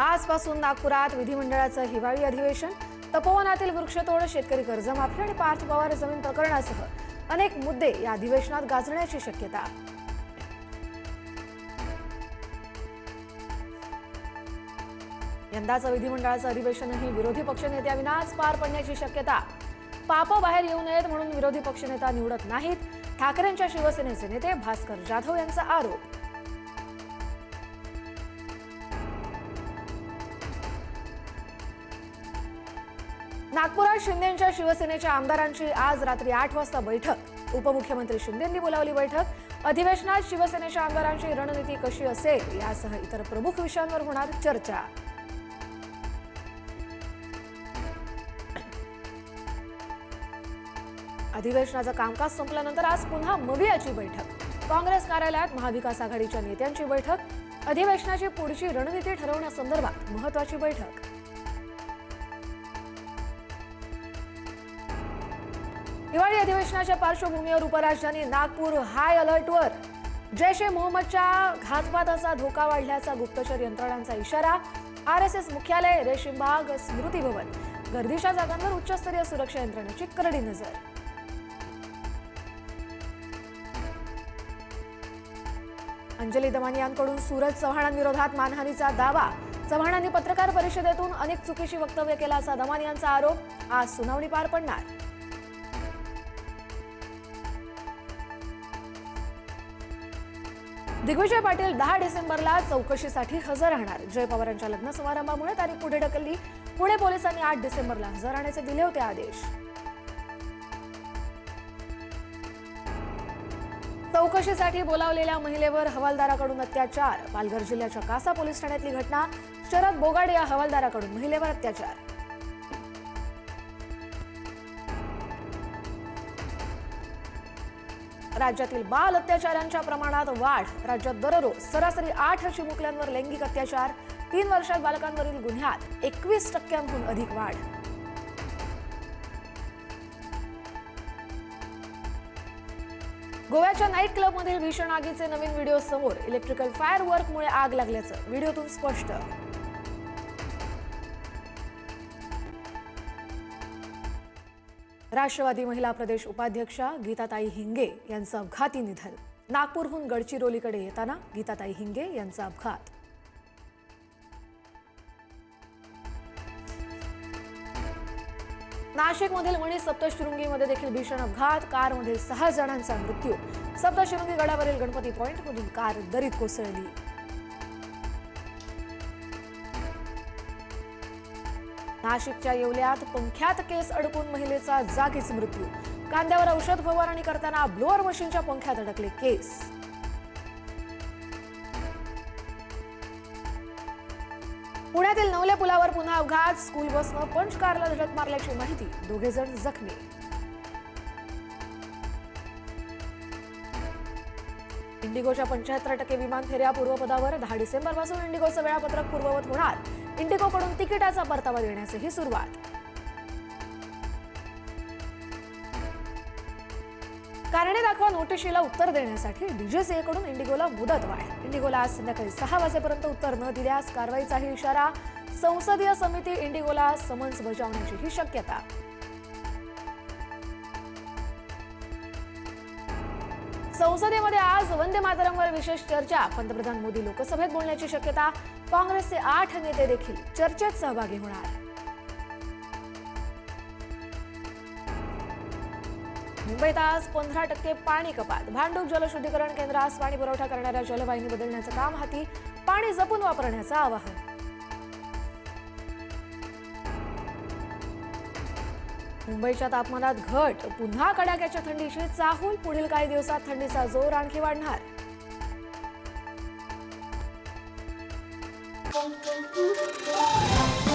आजपासून नागपुरात विधिमंडळाचं हिवाळी अधिवेशन तपोवनातील वृक्षतोड शेतकरी कर्जमाफी आणि पार्थ पवार जमीन प्रकरणासह अनेक मुद्दे या अधिवेशनात गाजण्याची शक्यता. यंदाचं विधिमंडळाचं अधिवेशनही विरोधी पक्षनेत्याविनाच पार पडण्याची शक्यता. पाप बाहेर येऊ नयेत म्हणून विरोधी पक्षनेता निवडत नाहीत. ठाकरेंच्या शिवसेनेचे नेते भास्कर जाधव यांचा आरोप. नागपुरात शिंदेच्या शिवसेनेच्या आमदारांची आज रात्री आठ वाजता बैठक. उपमुख्यमंत्री शिंदेंनी बोलावली बैठक. अधिवेशनात शिवसेनेच्या आमदारांची रणनीती कशी असेल यासह इतर प्रमुख विषयांवर होणार चर्चा. अधिवेशनाचं कामकाज संपल्यानंतर आज पुन्हा मवियाची बैठक. काँग्रेस कार्यालयात महाविकास आघाडीच्या नेत्यांची बैठक. अधिवेशनाची पुढची रणनीती ठरवण्यासंदर्भात महत्वाची बैठक. हिवाळी अधिवेशनाच्या पार्श्वभूमीवर उपराजधानी नागपूर हाय अलर्टवर जैश ए मोहम्मदच्या घातपाताचा धोका वाढल्याचा गुप्तचर यंत्रणांचा इशारा. आर एस एस मुख्यालय रेशीमबाग स्मृती भवन. गर्दीच्या जागांवर उच्चस्तरीय सुरक्षा यंत्रणेची करडी नजर. अंजली दमानियांकडून सूरज चव्हाणांविरोधात मानहानीचा दावा. चव्हाणांनी पत्रकार परिषदेतून अनेक चुकीची वक्तव्य केला असा दमानियांचा आरोप. आज सुनावणी पार पडणार. दिग्विजय पाटील दहा डिसेंबरला चौकशीसाठी हजर राहणार. जय पवारांच्या लग्न समारंभामुळे तारीख पुढे ढकलली. पुणे पोलिसांनी आठ डिसेंबरला हजर राहण्याचे दिले होते आदेश. चौकशीसाठी बोलावलेल्या महिलेवर हवालदाराकडून अत्याचार. पालघर जिल्ह्याच्या कासा पोलीस ठाण्यातली घटना. शरद बोगाडे या हवालदाराकडून महिलेवर अत्याचार. राज्यातील बाल अत्याचारांच्या प्रमाणात वाढ राज्यात दररोज सरासरी आठ चिमुकल्यांवर लैंगिक अत्याचार तीन वर्षात बालकांवरील गुन्ह्यात एकवीस टक्क्यांहून अधिक वाढ. गोव्याच्या नाईट क्लबमधील भीषण आगीचे नवीन व्हिडिओ समोर इलेक्ट्रिकल फायर वर्कमुळे आग लागल्याचं व्हिडिओतून स्पष्ट राष्ट्रवादी महिला प्रदेश उपाध्यक्षा गीताताई हिंगे यांचं अपघाती निधन. नागपूरहून गडचिरोलीकडे येताना गीताताई हिंगे यांचा अपघात. नाशिकमधील मणी सप्तशृंगीमध्ये देखील भीषण अपघात. कारमधील सहा जणांचा मृत्यू. सप्तशृंगी गडावरील गणपती पॉइंटमधून कार दरीत कोसळली. नाशिकच्या येवल्यात पंख्यात केस अडकून महिलेचा जागीच मृत्यू. कांद्यावर औषध फवारणी करताना ब्लोअर मशीनच्या पंख्यात अडकले केस. पुण्यातील नवल्या पुलावर पुन्हा अपघात स्कूल बसनं पंच कारला धडक मारल्याची माहिती दोघे जण जखमी. इंडिगोच्या पंच्याहत्तर टक्के विमान फेऱ्या पूर्वपदावर दहा डिसेंबरपासून इंडिगोचं वेळापत्रक पूर्ववत होणार. इंडिगोकडून तिकिटाचा परतावा देण्यासही सुरुवात. कारणे दाखवा नोटिशीला उत्तर देण्यासाठी डीजीसीएकडून इंडिगोला मुदत वाढ. इंडिगोला आज संध्याकाळी सहा वाजेपर्यंत उत्तर न दिल्यास कारवाईचाही इशारा संसदीय समिती इंडिगोला समन्स बजावण्याचीही शक्यता. संसदेमध्ये आज वंदे मातरमवर विशेष चर्चा. पंतप्रधान मोदी लोकसभेत बोलण्याची शक्यता. काँग्रेसचे आठ नेते देखील चर्चेत सहभागी होणार. मुंबईत आज पंधरा टक्के पाणी कपात. भांडूप जलशुद्धीकरण केंद्रास पाणी पुरवठा करणाऱ्या जलवाहिनी बदलण्याचं काम हाती. पाणी जपून वापरण्याचं आवाहन. मुंबईच्या तापमानात घट पुन्हा कडाक्याच्या थंडीची चाहूल पुढील काही दिवसात थंडीचा जोर आणखी वाढणार Thank you.